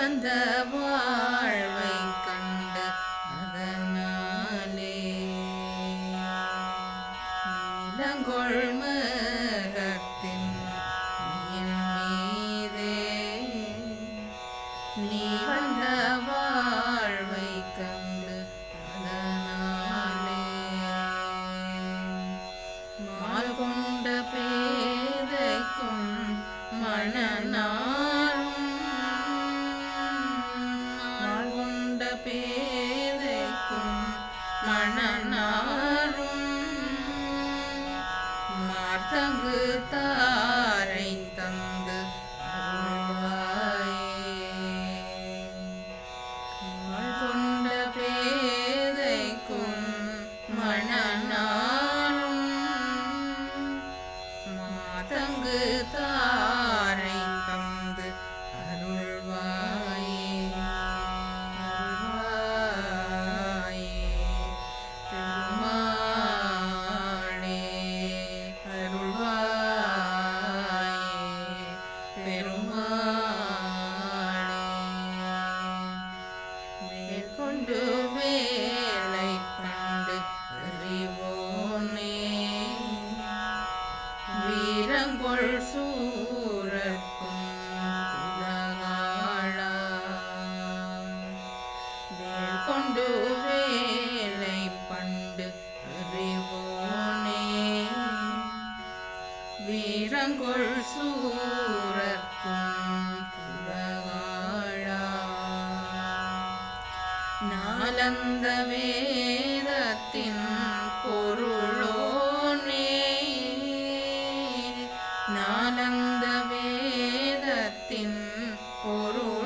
வந்த வாழ்வை கண்டு அதனாலே நீலங்கொள் மரத்தின் மீதே நீ வந்த தகு தாரை தந்து கொண்ட பேதைக்கும் மணநாளும் மாதங்கு தா அறிவோனே வீரங்கொள் சூரர்க்கும் உலகாளா நாலந்த வேதத்தின் பொருளோனே நாலந்த வேதத்தின் பொருள்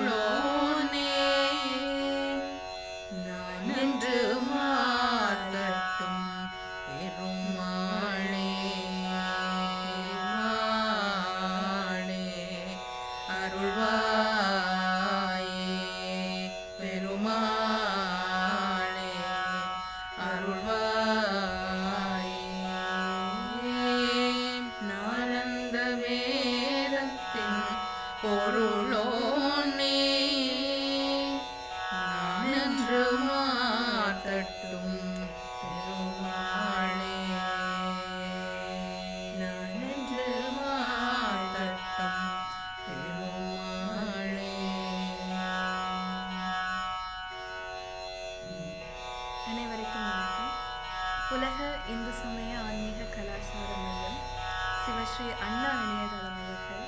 ஸ்ரீ அண்ணா இணையதளம் அவர்கள்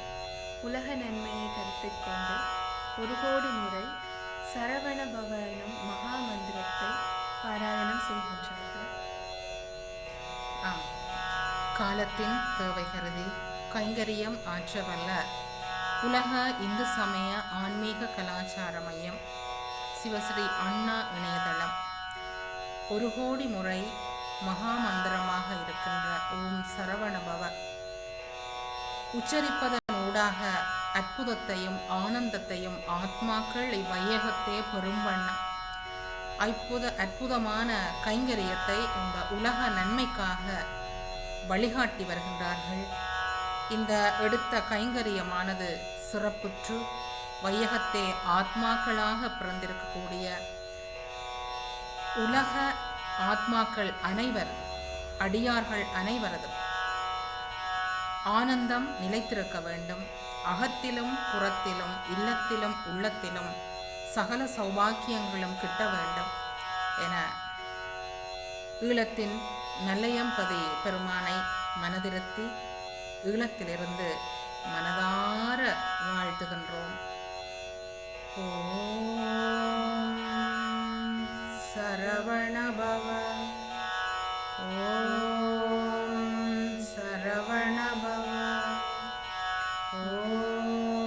உலக நன்மையை கருத்தில் கொண்டு ஒரு கோடி முறை சரவண பவனம் மகா மந்திரத்தை பாராயணம் செய்கின்றார்கள். ஆம். காலத்தின் தேவை கருதி கைங்கரியம் ஆற்றவல்ல. உலக இந்து சமய ஆன்மீக கலாச்சார மையம் சிவஸ்ரீ அண்ணா இணையதளம். ஒரு கோடி முறை மகா மந்திரமாக இருக்கின்ற ஓம் சரவணபவ உச்சரிப்பதன் ஊடாக அற்புதத்தையும் ஆனந்தத்தையும் ஆத்மாக்கள் இவ்வையகத்தே பெறும் வண்ணம். அற்புத அற்புதமான கைங்கரியத்தை இந்த உலக நன்மைக்காக வழிகாட்டி வருகின்றார்கள். இந்த எடுத்த கைங்கரியமானது சிறப்புற்று வையகத்தே ஆத்மாக்களாக பிறந்திருக்கக்கூடிய உலக ஆத்மாக்கள் அனைவர் அடியார்கள் அனைவரதும் ஆனந்தம் நிலைத்திருக்க வேண்டும். அகத்திலும் புறத்திலும் இல்லத்திலும் உள்ளத்திலும் சகல சௌபாக்கியங்களும் கிட்ட வேண்டும் என ஈழத்தின் நல்லையம்பதி பெருமானை மனதிருத்தி ஈழத்திலிருந்து மனதார வாழ்த்துகின்றோம். சரவணபவ Senhor.